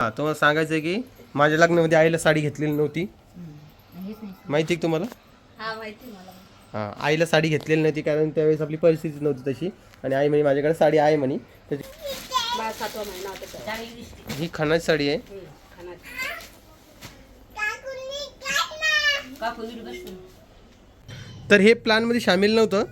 हा तुम्हाला सांगायचं आहे की माझ्या लग्नामध्ये आईला साडी घेतलेली नव्हती. हेच नाही. माहिती आहे का तुम्हाला? हा माहिती मला. हां आईला साडी घेतलेली नव्हती कारण त्यावेळेस आपली परिस्थिती नव्हती तशी. आणि आई म्हणे माझ्याकडे साडी आहे म्हणे. त्याची ही खणाची साडी आहे. तर हे प्लॅनमध्ये सामील नव्हतं.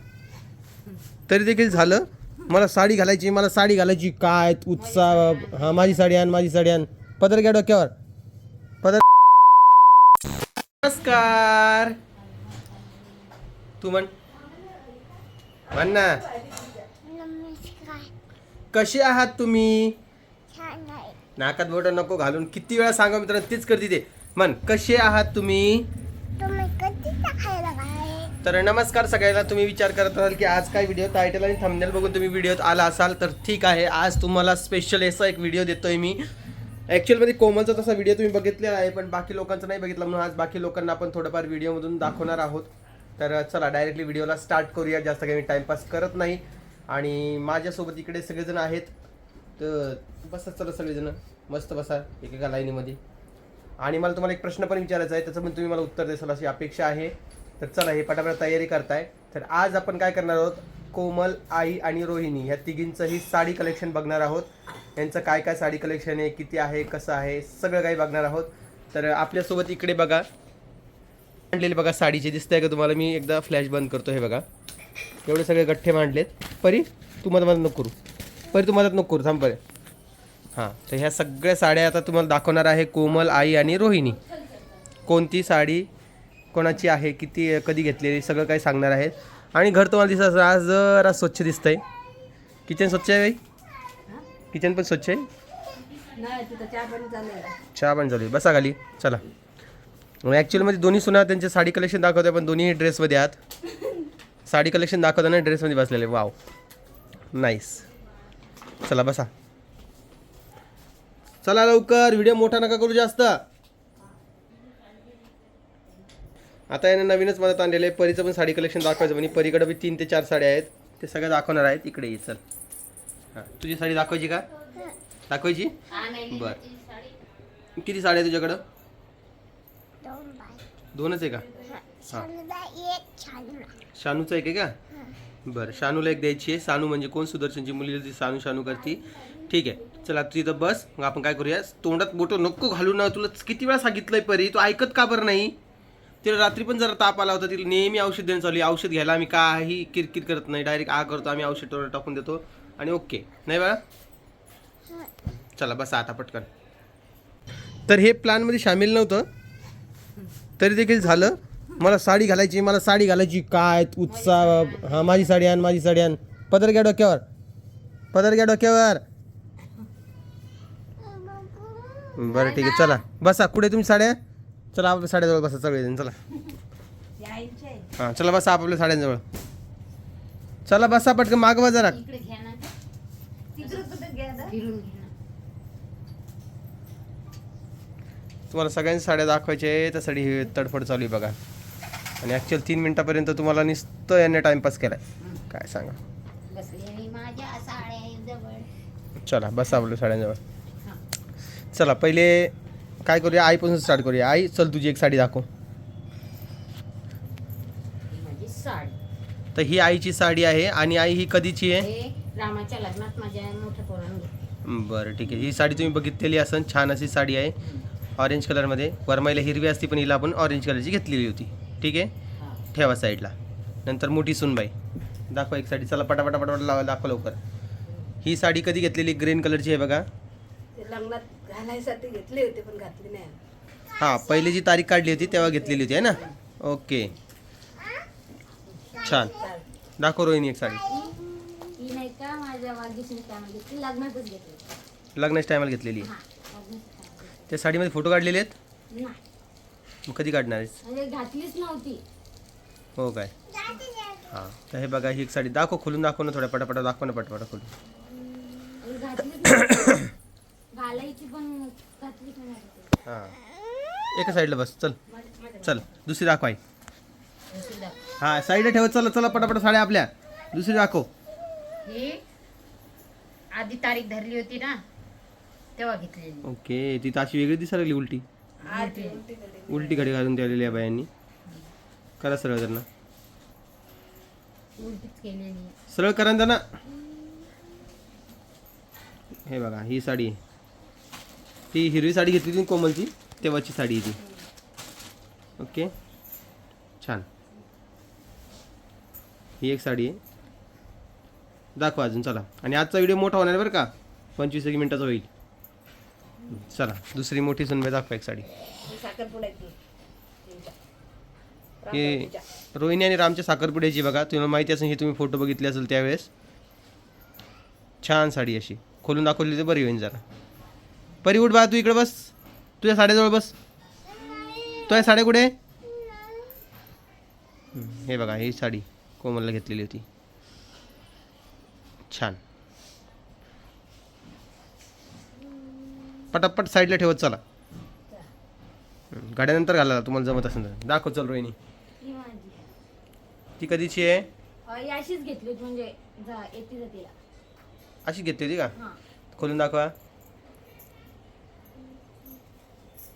तरी देखील झालं. मला साडी घालायची मला साडी घालायची काय उत्साह हा माझी साडी आण माझी साडी आण. पदर घ्या डोक्यावर. पदर नमस्कार. तू म्हण. म्हण ना. नमस्कार. कसे आहात तुम्ही? छान आहे. नाकात बोट नको घालून किती वेळा सांगा मित्रांनो तेच करते ते. म्हण कसे आहात तुम्ही? तुम्ही कधी टाकायला काय तर नमस्कार सगळ्यांना. तुम्ही विचार करत असाल की आज काय व्हिडिओ टायटल आणि थंबनेल बघून तुम्ही व्हिडिओत आला असाल तर ठीक आहे. आज तुम्हाला स्पेशल असा एक व्हिडिओ देतोय मी. ॲक्च्युअलमध्ये कोमलचा तसा व्हिडिओ तुम्ही बघितलेला आहे पण बाकी लोकांचा नाही बघितला. म्हणून आज बाकी लोकांना आपण थोडंफार व्हिडिओमधून दाखवणार आहोत. तर चला डायरेक्टली व्हिडिओला स्टार्ट करूया. जास्त काही मी टाईमपास करत नाही. आणि माझ्यासोबत इकडे सगळेजण आहेत. तर बसा चला सगळेजण. मस्त बसा एकेका लाईनीमध्ये आणि मला तुम्हाला एक प्रश्न पण विचारायचा आहे. त्याचं पण तुम्ही मला उत्तर देसाल अशी अपेक्षा आहे. तर चला हे पटापट तयारी करताय. तर आज आपण काय करणार आहोत? कोमल आई आणि रोहिणी ह्या तिघींचंही साडी कलेक्शन बघणार आहोत. यांचं काय काय साडी कलेक्शन आहे किती आहे कसं आहे सगळं काही बघणार आहोत. तर आपल्यासोबत इकडे बघा. मांडलेले बघा साडीचे. दिसतंय का तुम्हाला? मी एकदा फ्लॅश बंद करतो हे बघा. एवढे सगळे गठ्ठे मांडलेत. परी तू मला मदत नको करू. परी तू मदत नको करू. थांब परे. हां तर ह्या सगळ्या साड्या आता तुम्हाला दाखवणार आहे कोमल आई आणि रोहिणी. कोणती साडी कोणाची आहे किती कधी घेतलेली सगळं काही सांगणार आहेत. आणि घर तुम्हाला दिसत असेल, आज जरा स्वच्छ दिसतंय. किचन स्वच्छ आहे बाई? किचन पण स्वच्छ आहे? चहा पाणी आहे. बसा खाली. चला. ॲक्च्युअलमध्ये दोन्ही सुना त्यांचे साडी कलेक्शन दाखवते पण दोन्ही ड्रेसमध्ये आहात. साडी कलेक्शन दाखवताना ड्रेसमध्ये बसलेले. वाव नाईस चला बसा. चला लवकर. व्हिडिओ मोठा नका करू जास्त. आता याने नवीनच मदत आणलेलं आहे. परीचं पण साडी कलेक्शन दाखवायचं म्हणजे परीकडे बी तीन ते चार साड्या आहेत. ते सगळं दाखवणार आहेत. इकडे ये चल. हां. तुझी साडी दाखवायची का? दाखवायची? बर. किती साड्या आहे तुझ्याकडं? दोनच आहे का? छानदा एक शानूचं आहे का? बरं. शानूला एक द्यायची आहे. सानू म्हणजे कोण? सुदर्शनची मुली ती सानू शानू करती. ठीक आहे. चला तू इथं बस. मग आपण काय करूया? तोंडात बोटो नको घालू ना. तुला किती वेळा सांगितलंय परी? तू ऐकत का बरं नाही? तिला रात्री पण जरा ताप आला होता. तिला नेहमी औषध देणं चालू आहे. औषध घ्यायला आम्ही काही किरकिर करत नाही. डायरेक्ट आ करतो. आम्ही औषध टाकून देतो. आणि ओके नाही बाळा? चला बस आता पटकन. तर हे प्लॅनमध्ये सामील नव्हतं. तरी देखील झालं. मला साडी घालायची. मला साडी घालायची. काय? उत्साह. हा माझी साडी आण माझी साडी आण. पदर घ्या डोक्यावर. पदर घ्या डोक्यावर. बरं ठीक आहे. चला. बसा. कुठे तुम्ही साड्या? चला आपल्या साड्याजवळ बसा सगळेजण चला. हां चला बसा आपल्या साड्यांजवळ. चला बसा पटकन मागवा जरा. तुम्हाला सगळ्यांच्या साड्या दाखवायच्या आहे त्यासाठी ही तडफड चालू आहे बघा. आणि ॲक्च्युअल तीन मिनटापर्यंत तुम्हाला नुसतं याने टाईमपास केला आहे काय सांगा? चला बसा आपल्या साड्यांजवळ. चला पहिले काय करूया? आईपासून स्टार्ट करूया. आई चल तुझी एक साडी दाखव. माझी साडी. तर ही आईची साडी आहे आणि आई ही कधीची आहे? हे रामाच्या लग्नात माझ्या मोठ्या पोरानं. घेतली बरं ठीक आहे. ही साडी तुम्ही बघितलेली असन. छान अशी साडी आहे. ऑरेंज कलरमध्ये वरमाईला हिरवी असती पण हिला आपण ऑरेंज कलरची घेतलेली होती. ठीक आहे? हा. ठेवा साईडला नंतर मोठी सुनबाई. दाखवा एक साडी. चला पटापटा पटापट लावा दाखवा लवकर. ही साडी कधी घेतलेली? ग्रीन कलरची आहे बघा. ते लग्नात घालायसाठी घेतले होते पण घातली नाही. हां पहिली जी तारीख काढली होती तेव्हा घेतलेली होती आहे ना? ओके. छान. दाखव रोहिणी एक साडी. ही नाही का माझ्या वाढदिवशी त्यामध्ये ती लग्नातच घेतली. लग्नाच्या टायमाला घेतलेली. हा लग्नाच्या त्या साडीमध्ये फोटो काढलेले आहेत? नाही. मग कधी काढणार आहेस? म्हणजे घातलीच नव्हती. हो काय? हां तर हे बघा ही एक साडी दाखव खोलून दाखव ना थोड्या पटापटा दाखव ना पटापटा खोलून. आणि घातलीच नव्हती. पण हां. एका साईडला बस चल. चल दुसरी दाखव आई. दुसरी दाखव. हां साईडला ठेवत चला चला पटापट साड्या आपल्या. दुसरी दाखव. ही आधी तारीख धरली होती ना तेव्हा घेतलेली. ओके ती तर अशी वेगळी दिसायला लागली उलटी. उलटी घडी घालून ठेवलेली आहे बायांनी. करा सरळ त्यांना. उलटीच केलेली. सरळ करा ना त्यांना. हे बघा ही साडी आहे. ती हिरवी साडी घेतली होती कोमलची तेव्हाची साडी आहे ती. ओके? छान. ही एक साडी आहे. दाखवा अजून चला. आणि आजचा व्हिडिओ मोठा होणार बरं का? पंचवीस एक मिनिटाचा होईल. चला दुसरी मोठी सुनबाई दाखवा एक साडी. हे रोहिणी आणि रामच्या साखरपुड्याची बघा. तुम्हाला माहिती असेल हे तुम्ही फोटो बघितले असेल त्यावेळेस. छान साडी अशी. खोलून दाखवली तर बरी होईल जरा. परी उठ बा तू इकडे बस. तुझ्या साड्याजवळ बस. तुझ्या साड्या कुठे? हे बघा ही साडी कोमलला घेतलेली होती. छान. पटापट साईडला ठेवत चला. गाड्यानंतर घाला तुम्हाला जमत असेल तर. दाखव चल रोहिणी. ही माझी. ती कधीची आहे? अं, ही अशीच घेतली होती म्हणजे जा येते जातीला अशी घेतली होती का? हा. खोलून दाखवा.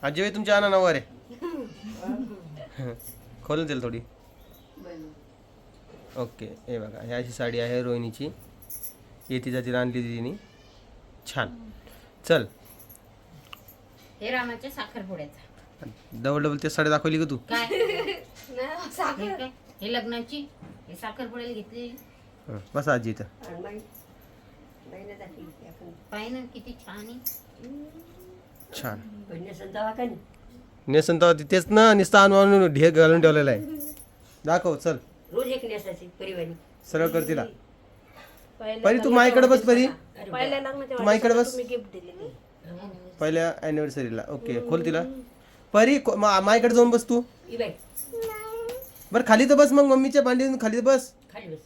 आजी तुमच्या आणा नवर आहे खोलून देईल थोडी. ओके हे बघा ही अशी साडी आहे रोहिणीची. येती जाती आणली तिने. छान. चल. हे रामाच्या साखरपुड्याचा डबल डबल ते साडी दाखवली का तू? काय? हे हे लग्नाची? हे साखरपुड्याला घेतली? बस आजी इथं. ना किती छान आहे. छान. रोज नेसन तर तिथेच ना नुसतं आणून आणून ढेर घालून ठेवलेला आहे. दाखव चल. एक नेसायची परिवारी. सरळ कर तिला. परी तू माझ्याकडे बस परी. पहिल्या तू माझ्याकडे बस. गिफ्ट दिलेली पहिल्या अॅनिव्हर्सरीला ओके खोल तिला. परी को- मा- माझ्याकडे जाऊन बस तू. बाई. बरं खाली तर बस मग मम्मीच्या मांडीवर खाली तर बस. खाली बस.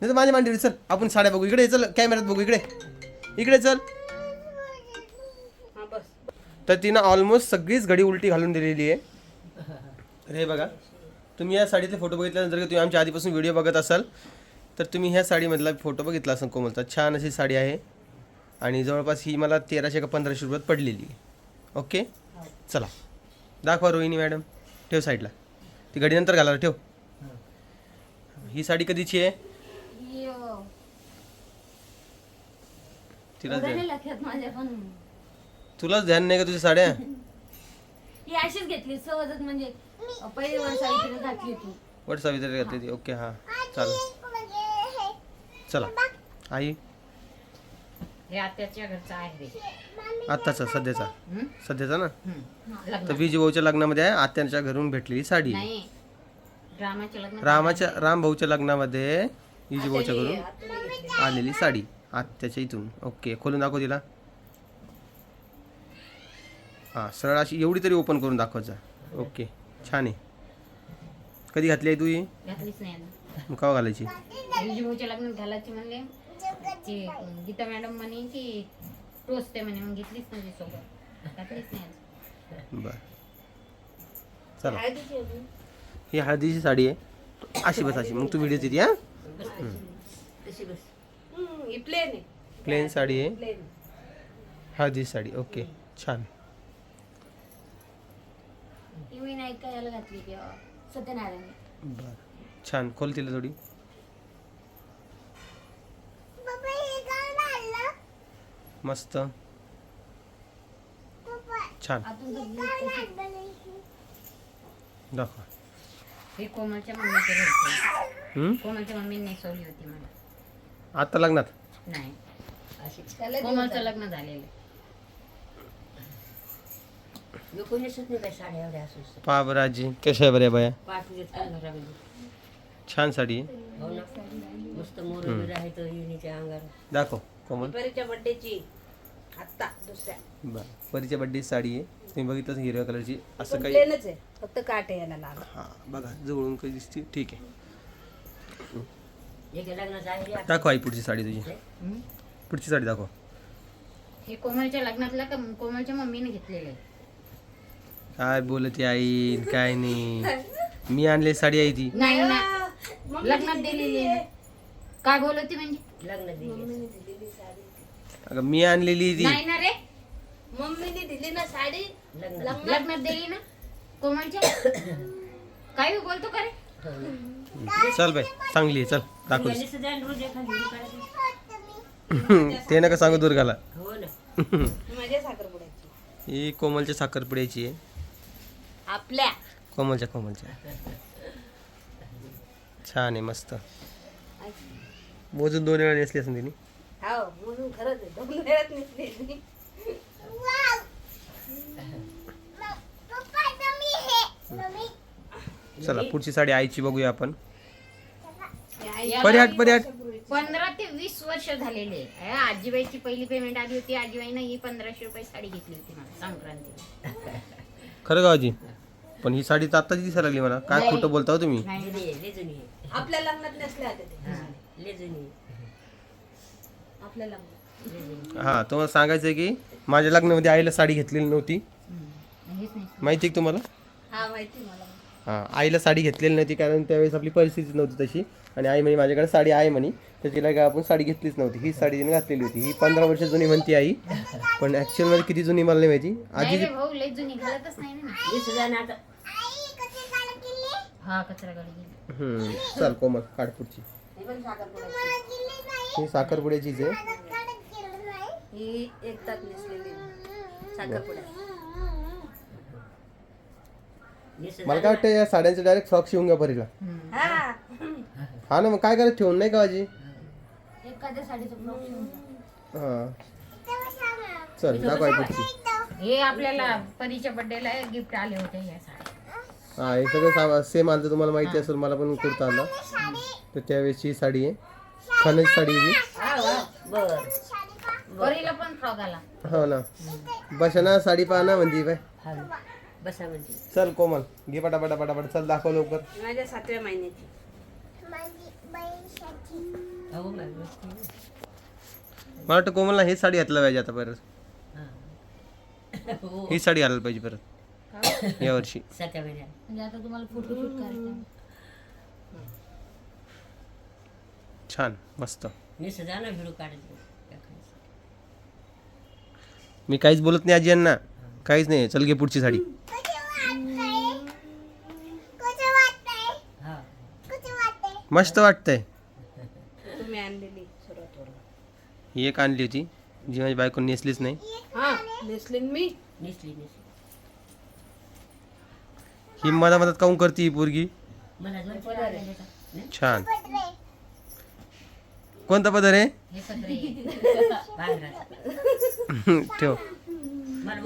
नाही तर माझ्या मांडीवर चल. आपण साड्या बघू. इकडे चल. कॅमेऱ्यात बघू. इकडे. इकडे चल. तर तिनं ऑलमोस्ट सगळीच घडी उलटी घालून दिलेली आहे. तर हे बघा तुम्ही या साडीचे फोटो बघितल्यानंतर का तुम्ही आमच्या आधीपासून व्हिडिओ बघत असाल तर तुम्ही ह्या साडीमधला फोटो बघितला असेल कोमलचा. छान अशी साडी आहे आणि जवळपास ही मला तेराशे का पंधराशे रुपयात पडलेली आहे. ओके चला. दाखवा रोहिणी मॅडम. ठेव साईडला ती घडीनंतर घाला ठेव. ही साडी कधीची आहे? तिला एवढं नाही लक्षात माझ्या पण तुलाच ध्यान नाही का तुझ्या साड्या? ही अशीच घेतली सहजच म्हणजे. पहिली वर घातली होती. वट सावित्री घातली ती ओके हां. चालेल. चला. आई? हे आत्याच्या घरचं आहे रे. आत्ताचा सध्याचा. हम्म? सध्याचा ना? हम्म. तर लग्न. विजय भाऊच्या लग्नामध्ये आहे. आत्यांच्या घरून भेटलेली साडी. आहे. नाही. रामाच्या लग्न रामाच्या राम भाऊच्या लग्नामध्ये विजय भाऊच्या घरून आलेली साडी आत्याच्या इथून. ओके खोलून दाखव तिला. हां सरळ अशी एवढी तरी ओपन करून दाखवत जा. ओके छान आहे. कधी घातली आहे तू ही? घातलीच नाही ना. मग केव्हा घालायची? विजूभाऊच्या लग्नात घालायची म्हणले. ती गीता मॅडम म्हणे की टोचते म्हणे मग घेतलीच नाही सोबत. घातलीच नाही. बरं. चला. ही हळदीची साडी आहे. अशी बस अशी. मग तू व्हिडिओ देते हां? ही प्लेन प्लेन साडी आहे. प्लेन हळदी साडी. ओके छान. ती मी नाही घातली की सत्यनारायण. बर. छान. खोल तिला थोडी पप्पा हे काय आणलं मस्त. पप्पा छान. आतून आणलं नाही दाखवा. हे कोमलच्या घरचं. हम्म? कोमलच्या मम्मीने नेसवली होती मला. आता लग्नात? नाही. अशीच कोमलचं लग्न झालेलं मी कोणी नेसत नाही बाई साड्या एवढ्या असू पहा बरं आजी कशा आहे बऱ्या बाया? छान साडी आहे. हो ना. मस्त मोर वगैरे आहे तर युनीच्या अंगावर. दाखव कोमल. परीच्या बड्डेची आत्ता दुसऱ्या. बर परीच्या बड्डे साडी आहे. तुम्ही बघितलं असेल हिरव्या कलरची. असं काही प्लेनच आहे. फक्त काट आहे याला लाल. हा बघा जवळून काही दिसते. ठीक आहे. एक लग्नाचं आहे रे दाखव आई पुढची साडी तुझी? पुढची साडी दाखव. हे कोमलच्या लग्नातलं का कोमलच्या मम्मीने घेतलेलं आहे. काय बोलते आई? काय नाही. मी आणली साडी आहे ती. नाही ना. लग्नात दिलेली आहे. काय बोलत ती म्हणजे? लग्न दिली. अगं मी आणलेली ती. नाही ना रे. मम्मीने दिली ना साडी. लग्नात लग्नात दिली. ना. कोमलच्या काय बोलतो का रे? चल बाई चांगली आहे. चल दाखव रोज एखादी. ते नका सांगू दुर्गाला. हो ना. ही कोमलच्या साखरपुड्याची आहे. आपल्या. कोमलच्या कोमलच्या. छान आहे मस्त. मोजून दोन वेळा नेसली असेल तिने. हो म्हणून खरंच आहे. दोन वेळात नेसली मी. वाव पप्पा मम्मी हे मम्मी चला पुढची साडी आईची बघूया आपण. पर्याट पर्याट पंधरा ते वीस वर्ष झालेले आहे. आजीबाईची पहिली पेमेंट आली होती. आजीबाईनं ही पंधराशे रुपये साडी घेतली होती मला संक्रांतीला. खरं गावाजी पण ही साडी तर आत्ताची दिसायला लागली मला. काय खोटं बोलता हो तुम्ही. आपल्या लग्नात नेसल्या ते. आपल्या लग्नात. हां तुम्हाला सांगायचं आहे की माझ्या लग्नामध्ये आईला साडी घेतलेली नव्हती. हम्म. हेच नाही. माहिती आहे का तुम्हाला? हा माहिती मला. हां आईला साडी घेतलेली नव्हती कारण त्यावेळेस आपली परिस्थिती नव्हती तशी. आणि आई म्हणे माझ्याकडे साडी आहे म्हणे. तर तिला काय आपण साडी घेतलीच नव्हती. ही साडी तिने घातलेली होती. ही पंधरा वर्ष जुनी म्हणते आई. पण ॲक्च्युअलमध्ये किती जुनी मला नाही माहिती. भाऊ लय जुनी घालतच नाही ना. आता हा कचरा गाडी गेली हम्म, चल कोमल काढ पुढची. हे ही साखरपुड्याचीच आहे. ही एक नेसलेली मला काय वाटतं या साड्यांचं डायरेक्ट फ्रॉक शिवून घ्या परीला. हा. हा ना मग काय करत ठेवून नाही का आजी? एखाद्या साडीचं फ्रॉक शिवून घ्या. हां. चल दाखव आई पुढची. हे आपल्याला परीच्या बर्थडेला गिफ्ट आले होते या साड्या हा हे सगळं सेम आलं तुम्हाला माहिती असेल मला पण कुर्ता आला. साडी. तर त्यावेळेसची ही साडी आहे. खाण्याची साडी आहे ही. हा, वा. बर. साडी पा परीला पण फ्रॉक आला. हो ना. बशा साडी पहा ना म्हणती बाय हा. बसा म्हणजे चल कोमल. घे पटापटा पटापट. चल दाखव लवकर. माझ्या सातव्या महिन्याची. हो. मला वाटतं कोमलला हेच साडी घातलं पाहिजे आता परत. हा. हो ही साडी घालायला पाहिजे परत. यावर्षी महिन्यात म्हणजे आता तुम्हाला फोटोशूट करायचं छान मस्त. मी सुद्धा ना व्हिडिओ काढतो मी काहीच बोलत नाही आजी यांना. काहीच नाही. चल घे पुढची साडी. हा. मस्त वाटतंय. तुम्ही आणलेली सर्वात वर ही एक आणली होती. जी माझी बायको नेसलीच नाही. हा नेसली मी. नेसली नेसली. ही मधा मधात काऊन करते ही पोरगी? मला. छान. कोणता पदर आहे. ठेव. मला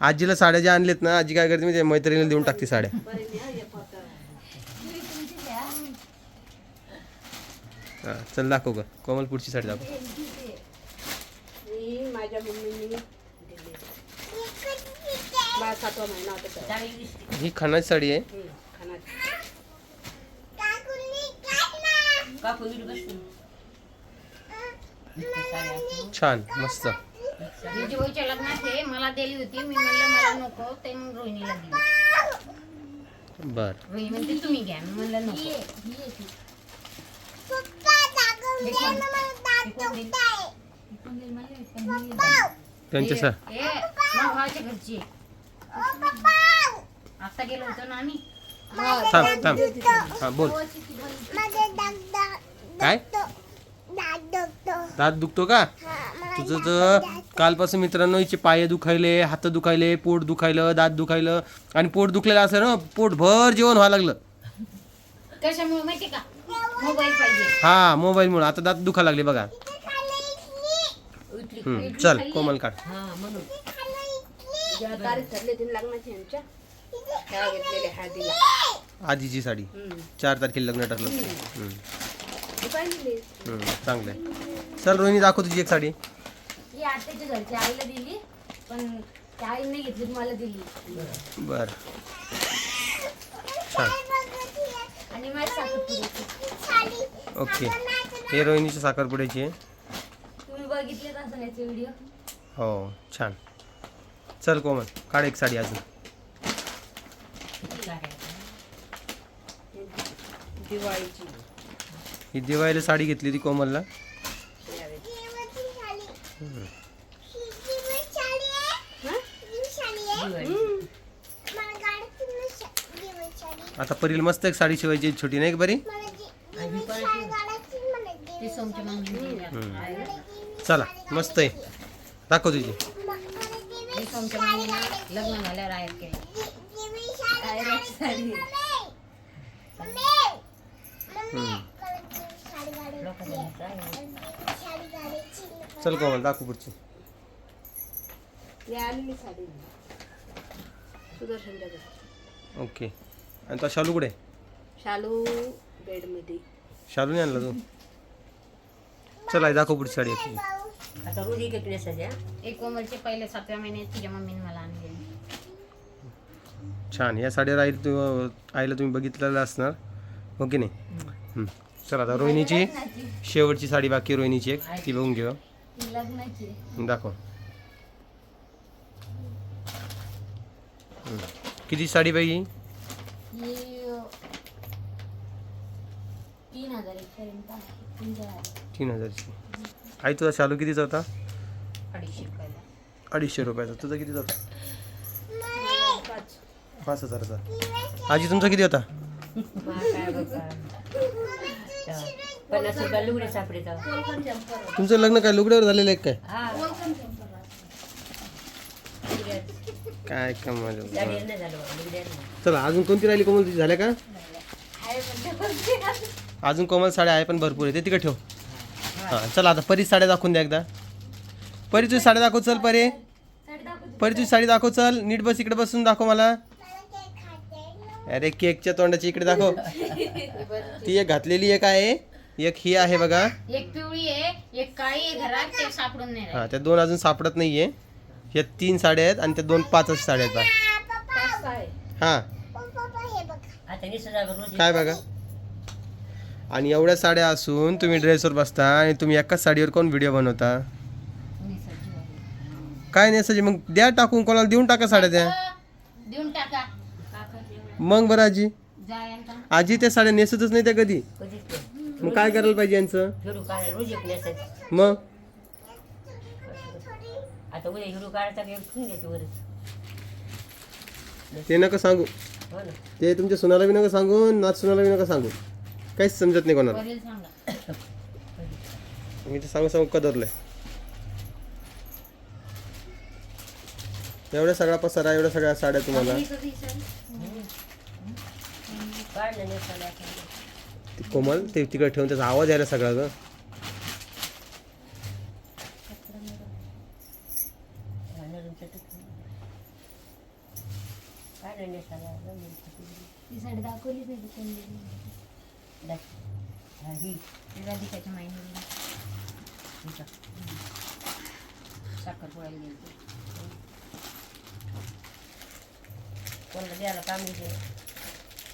आजीला साड्या ज्या आणलेत ना आजी काय करते म्हणजे मैत्रिणीला देऊन टाकते साड्या. मी हा, चल दाखव ग. कोमल पुढची साडी दाखव मी माझ्या मम्मीनी दिली मला सातवा महिना होता ही खानाची साडी आहे. छान मस्त. लग्नात हे मला दिली होती. मी म्हणलं मला नको. ते मग रोहिणीला दिली. बर. रोहिणी म्हणते तुम्ही घ्या. मी म्हणलं नको. त्यांच्या सा हे मग भावाच्या घरची. आता गेलो होतो ना आम्ही. थांब थांब. हा बोल. माझे दात दात काय? दात दुखतो दात दुखतो का? हा तुझं तर कालपासून मित्रांनो हिचे पाय दुखायले हात दुखायले पोट दुखायलं दात दुखायलं. आणि पोट दुखलेलं असं ना पोट भर जेवण व्हायला लागलं. कशामुळे माहिती का? मोबाईल पाहिजे. हा मोबाईलमुळे. आता दात दुखायला लागले बघा. हम्म, चल कोमल काढ. हा म्हणून. तारीख ठरली लग्नाची हळदीला आजीची साडी. हम्म. चार तारखेला लग्न ठरलं हम्म, ती पाहिली. हम्म, चांगलं आहे चल रोहिणी दाखव तुझी एक साडी. ही आत्याच्या घरची आईला दिली पण त्या आईने घेतली मला दिली. बर. छान. आणि ओके. हे रोहिणीच्या साखरपुड्याची आहे. तुम्ही बघितलेच असेल याचे व्हिडिओ? हो छान. चल कोमल काढ एक साडी अजून दिवाळीची ही दिवाळीला साडी घेतली होती कोमलला यावेळी. ही दिवसाळी आहे हा? दिवसाळी आहे दिवाळी. मला गाडीतून दिवसाळी आता परील मस्त एक साडी शिवायची आहे, छोटी नाही का बरी मला दि- दिवसाळी गाडीतून मला ती दिवसाळी सोमची मम्मी दिली आता. मला दिवसाळी चला मस्त आहे दाखव तुझी मम्मीनं लग्न झाल्यावर आयात केली साडी. चल कोमल दाखव पुढची. ओके. आणि तो शालू कुठे? शालू बेडमध्ये. शालूने आणला तू. चल आई दाखव पुढची साडी आपली आता रोज एक एक नेसायच्या एक कोमलचे पहिले सातव्या महिन्यात तिच्या मम्मीने मला आणली. छान. या साडीवर आई तू आईला तुम्ही बघितलेलं असणार. हो की नाही. चला आता रोहिणीची शेवटची साडी बाकी आहे रोहिणीची एक. ती बघून घेऊ. लग्नाची. दाखव. किती साडी पाहिजे ही? तीन हजार एकपर्यंत आहे. तीन हजार तीन हजारची. आई तुझा शालू कितीचा होता अडीचशे रुपयाला. अडीचशे रुपयाचा. तुझा कितीचा होता पाच पाच हजाराचा. आजी तुमचा किती होता? काय बघा. पन्नास रुपया लुगडे सापडेचा कोलकन जम्पर तुमचं लग्न काय लुगड्यावर झालेलं आहे काय? हा. काय कमाल गाडीवर नाही झालं बघा, लुगड्यावर नाही. चला अजून कोणती राहिली कोमल? तुझी झाल्या का? अजून कोमल साड्या आहे पण भरपूर आहे. ते तिकडे ठेव. हां चला आता परी साड्या दाखवून द्या एकदा. परी तुझी साड्या दाखव चल परी. परी तुझी साडी दाखव चल. नीट बस इकडे बसून दाखव मला. अरे केकच्या तोंडाची इकडे दाखव. ती एक घातलेली एक आहे. एक ही आहे बघा. एक पिवळी आहे एक काळी आहे घरात ते सापडून नाही हां त्या दोन अजून सापडत नाहीये. या तीन साड्या आहेत आणि त्या दोन पाचच साड्या आहेत बघा. हां. पप्पा हे बघ. आता निसं जागा रोज काय बघा? आणि एवढ्या साड्या असून तुम्ही ड्रेसवर बसता आणि तुम्ही एकाच साडीवर कोण व्हिडिओ बनवता? काय नाही असं मग द्या टाकून कोणाला देऊन टाका साड्या द्या देऊन टाका. मग बरं आजी. आजी त्या साड्या नेसतच नाही त्या कधी. मग काय करायला पाहिजे यांचं? मग? ते नका सांगू. हो ते तुमच्या सुनाला बी नका सांगू नाच सुनाला बी नका सांगू. काहीच समजत नाही कोणाला. वरील सांगा. मी ते सांगू सांगू कदरलंय. एवढ्या सगळा पसारा एवढ्या सगळ्या साड्या तुम्हाला. काढलं. ते कोमल ते तिकडे ठेवून त्याचा आवाज यायला सगळा ग. नरम चटक. काढलं नेसायला जाऊन ती साडी दाखवलीच नाही दुकान दाख. हा, ही. राधिकाच्या माहिती ही का? साखरपुड्याला गेली कोणाला द्यायला काम नाही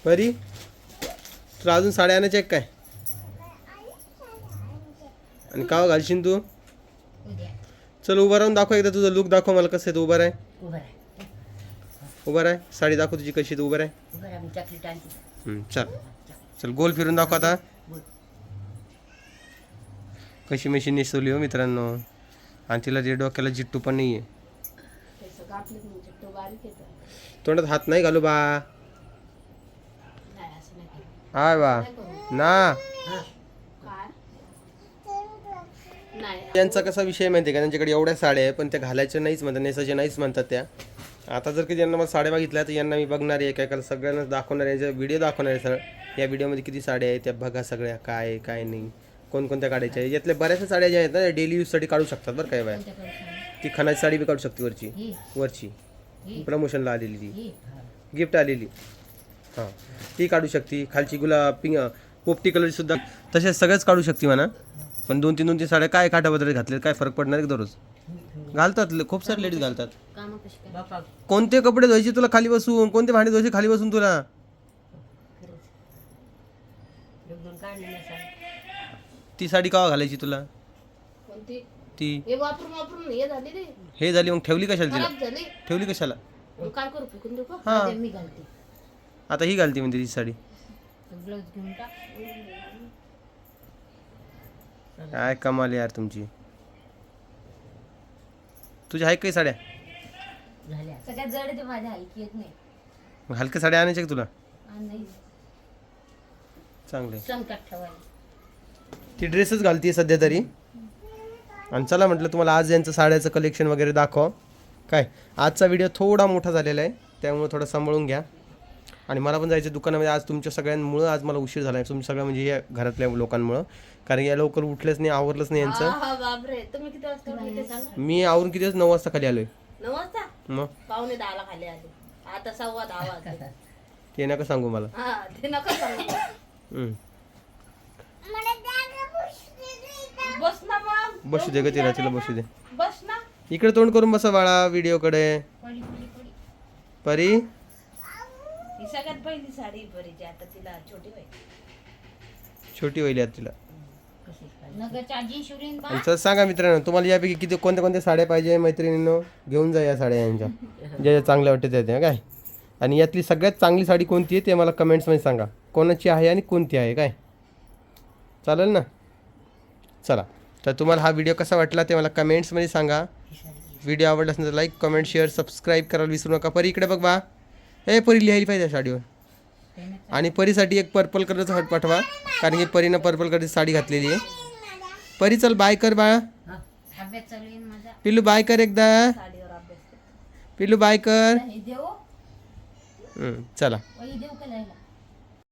परी तुला अजून साड्या आणायच्या आहेत काय? आणि कावा घालशील तू? उद्या. चल उभा राहून दाखव एकदा तुझं लुक दाखव मला कसं आहे तू. उभा राह. उभं राह. उभा राह. साडी दाखव तुझी कशी आहे तू. उभा राह. उभं राह मी चॉकलेट आणते. हम्म, चल. चल गोल फिरून दाखव आता. कशी मशीन नेसवली हो मित्रांनो. आणि तिला ते डोक्याला जिट्टू पण नाही आहे तोंडात हात नाही घालू बा. हाय बा. ना. त्यांचा कसा विषय माहिती का? त्यांच्याकडे एवढ्या साड्या आहे पण त्या घालायच्या नाहीच म्हणतात नेसायच्या नाहीच म्हणतात त्या. आता जर कधी यांना मला साड्या बघितल्या तर यांना मी बघणार आहे. काय काय सगळ्यांना दाखवणार आहे. व्हिडिओ दाखवणार आहे सर या व्हिडिओमध्ये किती साड्या आहेत त्या बघा सगळ्या. काय काय नाही. कोणकोणत्या काढायच्या आहे यातल्या बऱ्याचशा साड्या ज्या आहेत ना डेली यूजसाठी काढू शकतात बरं काय बाय? ती खणाची साडी बी काढू शकते वरची. वरची. प्रमोशनला आलेली ती. गिफ्ट आलेली. हां. ती काढू शकते. खालची गुलाब पिंक पोपटी कलरची सुद्धा. तसे सगळेच काढू शकते म्हणा. पण दोन तीन दोन तीन साड्या काय काठाबद्दल घातले काय फरक पडणार आहे दररोज? घालतात ल- खूप सारे लेडीज घालतात. कामं कशी काय बापा. कोणते कपडे धुवायचे तुला खाली बसून? कोणते भांडे धुवायचे खाली बसून तुला? एक दोन काढले नेसायला ती साडी कावा घालायची तुला? कोणती? ती. हे वापरून वापरून हे झाले रे. हे झाली मग ठेवली कशाला तिला? खराब झाले. ठेवली कशाला? मग काय करू फेकून देऊ का? हां. मी घालते. आता ही घालते म्हणते ती साडी. ब्लाऊज घेऊन टाक. काय कमाल यार तुमची. तुझ्या आहे काही साड्या. झाल्या. सगळ्यात जड आहे ते माझ्या ऐकी येत नाही. मग हलक्या साड्या आणायच्या का तुला? आणि नाही. चांगले संकट ठेवायला. ती ड्रेसच घालते सध्या तरी. आणि चला म्हटलं तुम्हाला आज यांचं साड्याचं कलेक्शन वगैरे दाखव. काय? आजचा व्हिडिओ थोडा मोठा झालेला आहे. त्यामुळे थोडं सांभाळून घ्या. आणि मला पण जायचं दुकानामध्ये. आज तुमच्या सगळ्यांमुळं आज मला उशीर झाला आहे तुमच्या सगळ्या म्हणजे या घरातल्या लोकांमुळं. कारण या लवकर उठलेच नाही आवरलंच नाही यांचं. हा बापरे. तुम्ही किती वाजता उठले ते सांगा. मी आवरून किती वाजता? नऊ वाजता खाली आलोय. नऊ वाजता? मग? पावणे दहाला खाली आले. आता सव्वा दहा वाजले. ते नका सांगू मला. हा ते नका सांगू. हम्म. बस ना मग. बसू दे ग तिला तिला बसू दे. बस ना. इकडे तोंड करून बसा बाळा व्हिडिओकडे परी? सगळ्यात पहिली साडी बरीची आता तिला छोटी पाहिजे छोटी वहिली आहे तिला. आणि चल सांगा मित्रांनो तुम्हाला यापैकी किती कोणत्या कोणत्या साड्या पाहिजे मैत्रिणींनो? घेऊन जा या साड्या यांच्या. ज्या ज्या चांगल्या वाटते त्या त्या काय? आणि यातली सगळ्यात चांगली साडी कोणती आहे ते मला कमेंट्समध्ये सांगा. कोणाची आहे आणि कोणती आहे काय? चालेल ना? चला. तर तुम्हाला हा व्हिडिओ कसा वाटला ते मला कमेंट्समध्ये सांगा. व्हिडिओ आवडला असेल तर लाईक कमेंट शेअर सबस्क्राईब करायला विसरू नका. परी इकडे बघ बा. हे परी लिहायला पाहिजे साडीवर. आणि परीसाठी एक पर्पल कलरचा हट पाठवा कारण की परीनं पर्पल कलरची साडी घातलेली आहे. परी चल बाय कर बाळा पिल्लू बाय कर एकदा. पिल्लू बाय कर. चला.